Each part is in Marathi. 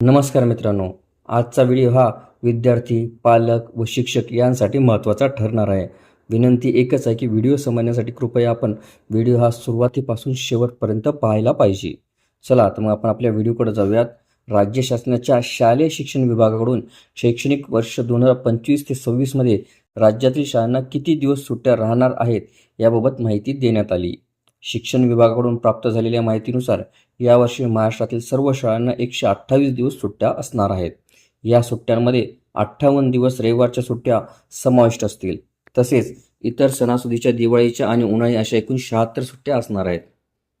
नमस्कार मित्रांनो आजचा व्हिडिओ हा विद्यार्थी पालक व शिक्षक यांसाठी महत्त्वाचा ठरणार आहे. विनंती एकच आहे की व्हिडिओ समजण्यासाठी कृपया आपण व्हिडिओ हा सुरुवातीपासून शेवटपर्यंत पाहायला पाहिजे. चला तर मग आपण आपल्या व्हिडिओकडे जाऊयात. राज्य शासनाच्या शालेय शिक्षण विभागाकडून शैक्षणिक वर्ष दोन हजार पंचवीस ते सव्वीसमध्ये राज्यातील शाळांना किती दिवस सुट्ट्या राहणार आहेत याबाबत माहिती देण्यात आली. शिक्षण विभागाकडून प्राप्त झालेल्या माहितीनुसार यावर्षी महाराष्ट्रातील सर्व शाळांना एकशे अठ्ठावीस दिवस सुट्ट्या असणार आहेत. या सुट्ट्यांमध्ये अठ्ठावन्न दिवस रविवारच्या सुट्ट्या समाविष्ट असतील. तसेच इतर सणासुदीच्या दिवाळीच्या आणि उन्हाळी अशा एकूण शहात्तर सुट्ट्या असणार आहेत.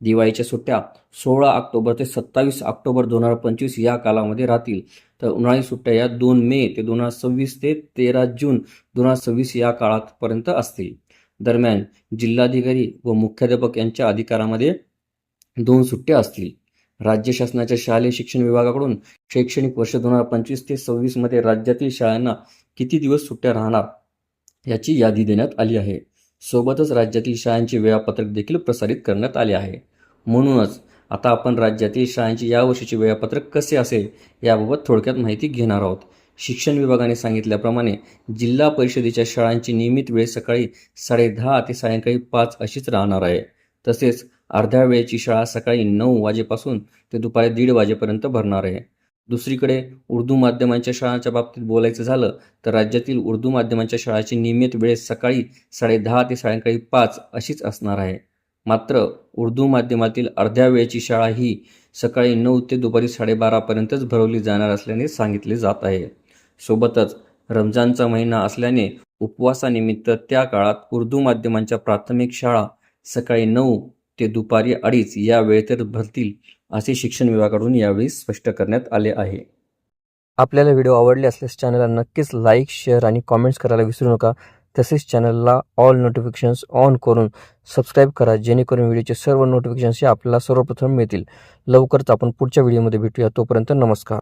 दिवाळीच्या सुट्ट्या सोळा ऑक्टोबर ते सत्तावीस ऑक्टोबर दोन हजार पंचवीस या कालामध्ये राहतील. तर उन्हाळी सुट्ट्या या दोन मे ते दोन हजार सव्वीस ते तेरा जून दोन हजार सव्वीस या काळापर्यंत असतील. दरम्यान जिल्हाधिकारी व मुख्याध्यापक यांच्या अधिकारामध्ये दोन सुट्ट्या असतील. राज्य शासनाच्या शालेय शिक्षण विभागाकडून शैक्षणिक वर्ष दोन हजार पंचवीस ते सव्वीसमध्ये राज्यातील शाळांना किती दिवस सुट्ट्या राहणार याची यादी देण्यात आली आहे. सोबतच राज्यातील शाळांचे वेळापत्रक देखील प्रसारित करण्यात आले आहे. म्हणूनच आता आपण राज्यातील शाळांचे यावर्षीचे वेळापत्रक कसे असेल याबाबत थोडक्यात माहिती घेणार आहोत. शिक्षण विभागाने सांगितल्याप्रमाणे जिल्हा परिषदेच्या शाळांची नियमित वेळ सकाळी साडेदहा ते सायंकाळी पाच अशीच राहणार आहे. तसेच अर्ध्या वेळेची शाळा सकाळी नऊ वाजेपासून ते दुपारी दीड वाजेपर्यंत भरणार आहे. दुसरीकडे उर्दू माध्यमांच्या शाळांच्या बाबतीत बोलायचं झालं तर राज्यातील उर्दू माध्यमांच्या शाळांची नियमित वेळ सकाळी साडेदहा ते सायंकाळी पाच अशीच असणार आहे. मात्र उर्दू माध्यमातील अर्ध्या वेळेची शाळा ही सकाळी नऊ ते दुपारी साडेबारापर्यंतच भरवली जाणार असल्याने सांगितले जात आहे. सोबतच रमजानचा महिना असल्याने उपवासानिमित्त त्या काळात उर्दू माध्यमांच्या प्राथमिक शाळा सकाळी नऊ ते दुपारी अडीच या वेळेत भरतील असे शिक्षण विभागाकडून यावेळी स्पष्ट करण्यात आले आहे. आपल्याला व्हिडिओ आवडले असल्यास चॅनलला नक्कीच लाईक शेअर आणि कॉमेंट्स करायला विसरू नका. तसेच चॅनलला ऑल नोटिफिकेशन्स ऑन करून सबस्क्राईब करा जेणेकरून व्हिडिओचे सर्व नोटिफिकेशन्स हे आपल्याला सर्वप्रथम मिळतील. लवकरच आपण पुढच्या व्हिडिओमध्ये भेटूया. तोपर्यंत नमस्कार.